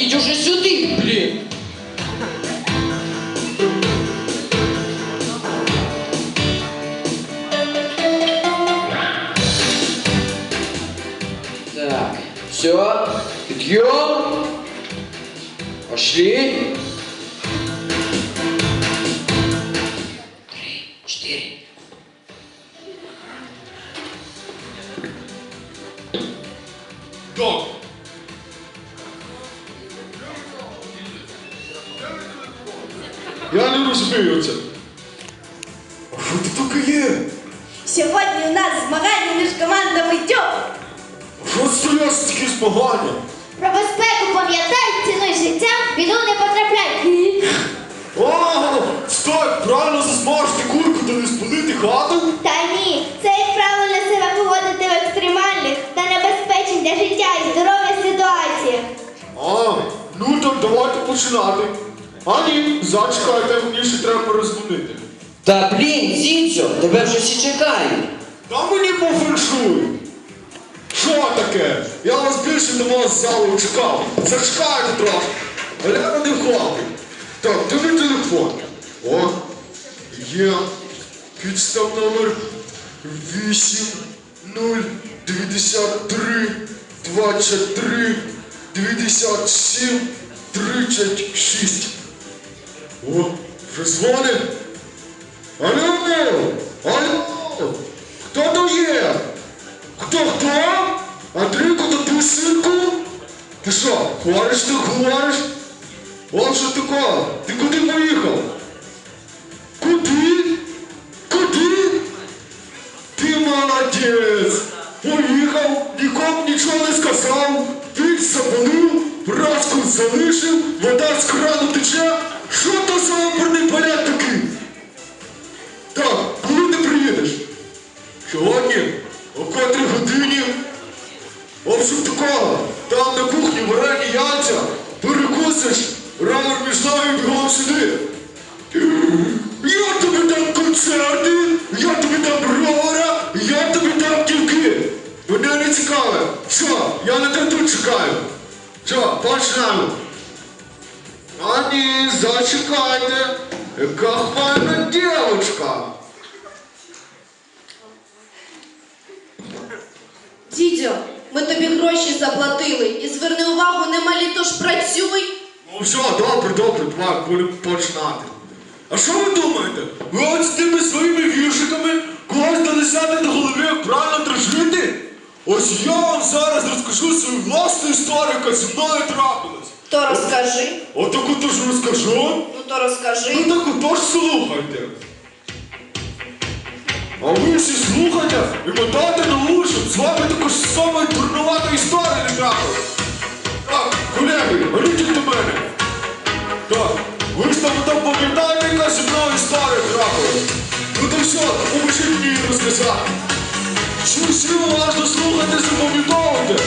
Да ідіть уже сюди, блін. Так, все, підйом. Пошли. Сьогодні у нас змагання між командами стоять такі змагання? Про безпеку пам'ятай, цінуй життя, в біду не потрапляй. О, стой, правильно засмажити курку та не спалити хату? Та ні, це як правильно себе поводити в екстремальних та небезпечних для життя і здоров'я ситуаціях. А, ну то давайте починати. А ні, зачекайте, мені ще треба перезвонити. Та блін, Зінцо, тебе вже всі чекають. Та мені по феншую. Що таке? Я вас більше до вас залу чекав. Зачекайте трохи. Гляна не хватить. Так, де мій телефон? О, є. Підстав номер 8 0 93 23 97 36. О, вже дзвонить? Алло! Алло! Хто то є? Хто хто? Андрійко, то ти синку? Ти що, говориш ти говориш? О, що таке? Ти куди поїхав? Куди? Куди? Ти молодець! Поїхав, нікому нічого не сказав, піч запалив, праску залишив, вода з крану тече. Що то за оперний балет такий? В такого, там на кухні варені яйця, перекусиш, рамер між нами бігом сюди. Я тобі дам концерти, я тобі дам бровара, я тобі дам дівки. Мене не цікаве. Що, я на тут чекаю. Що, почнемо. А ні, зачекайте. Яка файна дівчинка. Дідьо, ми тобі гроші заплатили і зверни увагу, немалі, тож працюй. Ну все, добре, добре, давай, будемо починати. А що ви думаєте? Ви от з тими своїми віршиками когось донесете до голови, як правильно дружити? Ось я вам зараз розкажу свою власну історію, яка зі мною трапилась. То розкажи, Отаку то ж розкажу. ну то розкажи. Ну так отож слухайте. А ви всі слухайте і мотайте до уші. З вами також саме дурнувата історія не трапилась. Так, колеги, горіть до мене. Так, ви ж там там пам'ятаєте, яка зі мною історія трапилась? Ну то все, поможіть мені розказати. Що всі уважно слухати, запам'ятовуйте?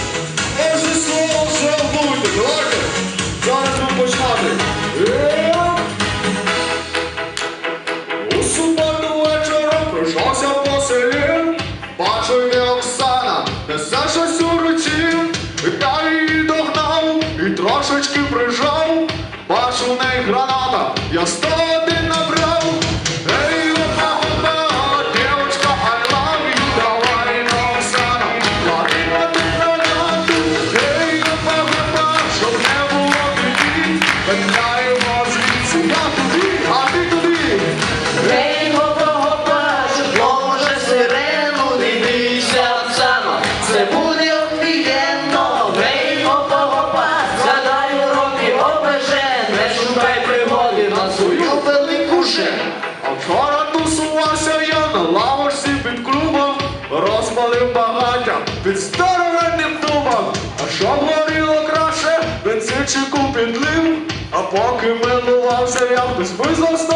Розпалив багаття. Під старовинним дубом. А що горіло краще, бензинчику підлив, а поки милувався я, хтось визнав сто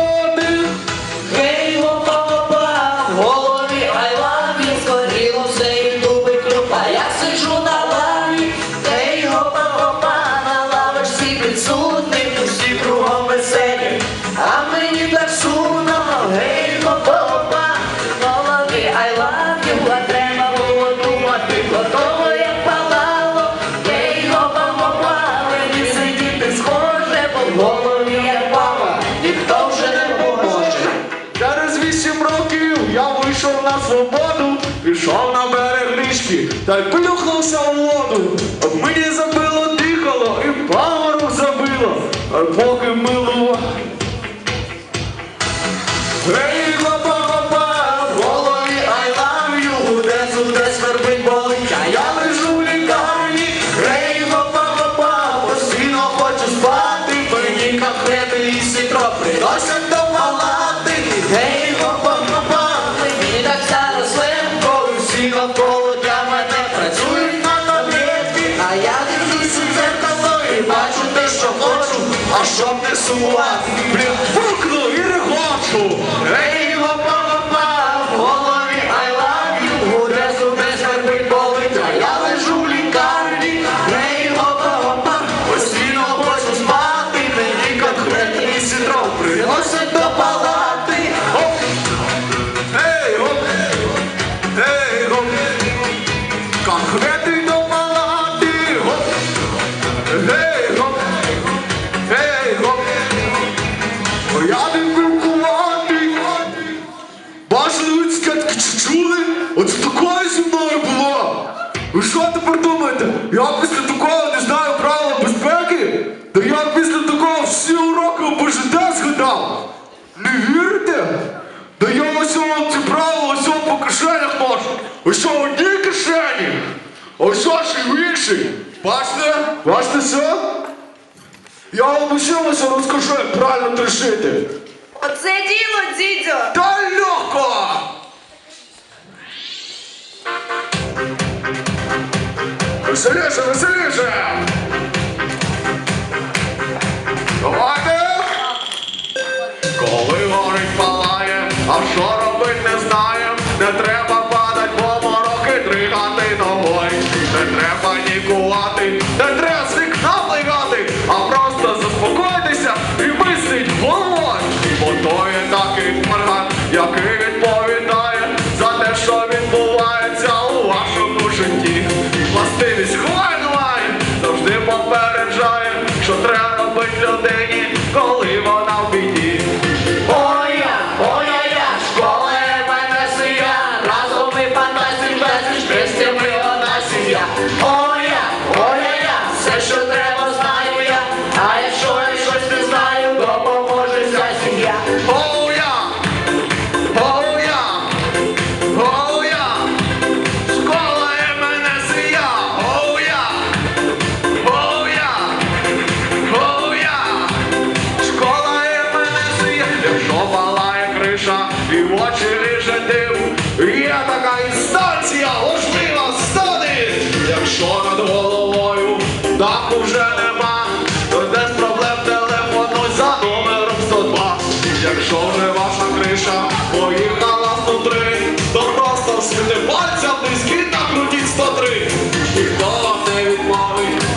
Ніхто вже не поможе. Через вісім років я вийшов на свободу, пішов на берег річки та й плюхнувся у воду. Мені забило дихало і паморок забило, а поки милував. sua Ось у одній кишені, ось ваші в іншій. Бачите? Бачите все. Я вам лишилася, розкажу, як правильно трішити. Оце діло, дідьо! Та легко! Веселіше, веселіше! Давайте! Коли горить палає, а що робить не знає, не треба.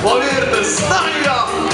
Повірте, знаю я!